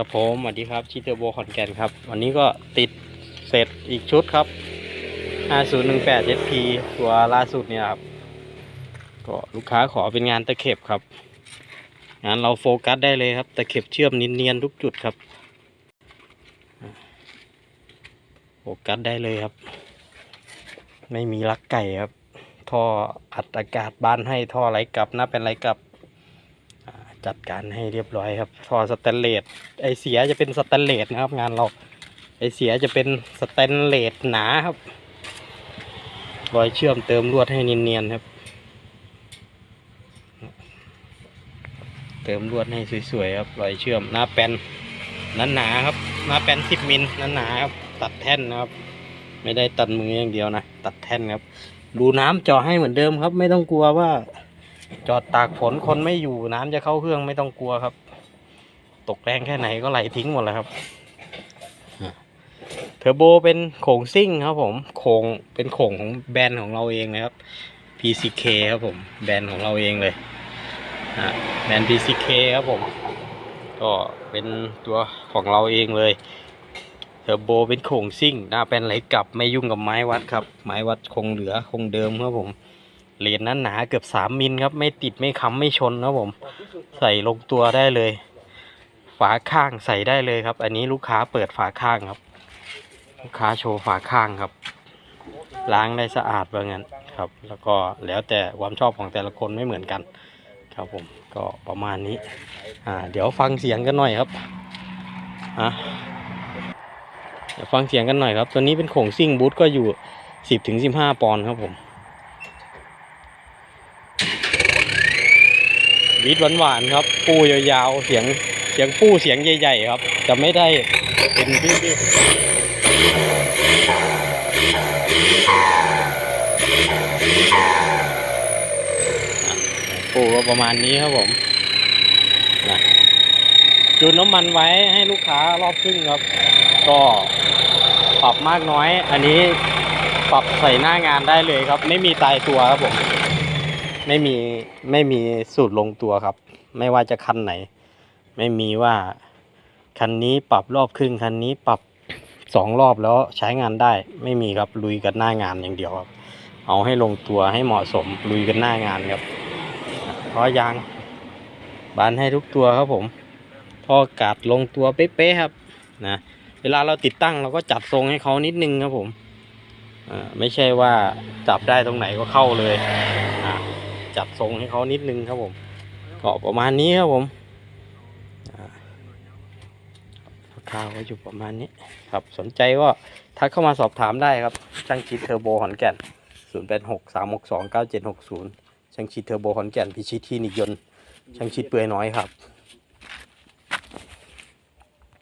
ครับผมสวัสดีครับชิเตอร์โบขอนแก่นครับ วันนี้ก็ติดเสร็จอีกชุดครับ 5018 SP ตัวล่าสุดเนี่ยครับ ก็ลูกค้าขอเป็นงานตะเข็บครับ งานเราโฟกัสได้เลยครับ ตะเข็บเชื่อมเนียนๆทุกจุดครับ โฟกัสได้เลยครับ ไม่มีลักไก่ครับ ท่ออัดอากาศบานให้ท่อไหลกลับหน้าเป็นไหลกลับ จัดการให้เรียบร้อยครับทอสแตนเลสไอเสียจะเป็นสแตนเลสนะครับ งานเราไอเสียจะเป็นสแตนเลสหนาครับรอยเชื่อมเติมลวดให้เนียนๆครับ เติมลวดให้สวยๆครับรอยเชื่อมหน้าแปนนั้นหนาๆครับหน้าแปนสิบมิลนั้นหนาๆครับตัดแท่นนะครับ ไม่ได้ตัดมืออย่างเดียวนะตัดแท่นครับ ดูน้ำเจาะให้เหมือนเดิมครับ ไม่ต้องกลัวว่า จอดตากฝนคนไม่อยู่น้ำจะเข้าเครื่องไม่ต้องกลัวครับ ตกแรงแค่ไหนก็ไหลทิ้งหมดแล้วครับเทอร์โบเป็นโขงซิ่งครับผมโขงเป็นโขงของแบรนด์ของเราเองนะครับ PCK ครับผมแบรนด์ของเราเองเลยแบรนด์ PCK ครับผม ก็เป็นตัวของเราเองเลยเทอร์โบเป็นโขงซิ่งหน้าเป็นไหลกลับไม่ยุ่งกับไม้วัดครับ ไม้วัดคงเหลือคงเดิมครับผม เลนนั้นหนาเกือบสามมิลครับ ไม่ติดไม่ค้ำไม่ชนครับผม ใส่ลงตัวได้เลย ฝาข้างใส่ได้เลยครับ อันนี้ลูกค้าเปิดฝาข้างครับ ลูกค้าโชว์ฝาข้างครับ ล้างได้สะอาดว่างั้นครับ แล้วก็แล้วแต่ความชอบของแต่ละคนไม่เหมือนกัน ครับผมก็ประมาณนี้ อ่า เดี๋ยวฟังเสียงกันหน่อยครับอะเดี๋ยวฟังเสียงกันหน่อยครับ ตัวนี้เป็นโขงซิ่งบูทก็อยู่สิบถึงสิบห้าปอนด์ครับผม บีทหวานๆครับ ปูยาวๆ เสียงเสียงปูเสียงใหญ่ๆครับ จะไม่ได้เป็นที่ที่อะปูก็ประมาณนี้ครับผมนะจูนน้ำมันไว้ให้ลูกค้ารอบครึ่งครับ ก็ปรับมากน้อย อันนี้ปรับใส่หน้างานได้เลยครับ ไม่มีตายตัวครับผม ไม่มีไม่มีสูตรลงตัวครับ ไม่ว่าจะคันไหน ไม่มีว่าคันนี้ปรับรอบครึ่งคันนี้ปรับสองรอบแล้วใช้งานได้ไม่มีครับลุยกันหน้างานอย่างเดียวครับ เอาให้ลงตัวให้เหมาะสมลุยกันหน้างานครับเพราะยางบานให้ทุกตัวครับผมท่อกาดลงตัวเป๊ะๆครับนะเวลาเราติดตั้งเราก็จัดทรงให้เขานิดนึงครับผมไม่ใช่ว่าจับได้ตรงไหนก็เข้าเลย จัดทรงให้เขานิดนึงครับผมเกาะประมาณนี้ครับผมข่าวก็อยู่ประมาณนี้ครับสนใจก็ทักเข้ามาสอบถามได้ครับช่างชิดเทอร์โบขอนแก่น 0 8 6 3 6 2 9 7 6 0 ช่างชิดเทอร์โบขอนแก่นพิชิตที่นิยนช่างชิดเปื่อยน้อยครับ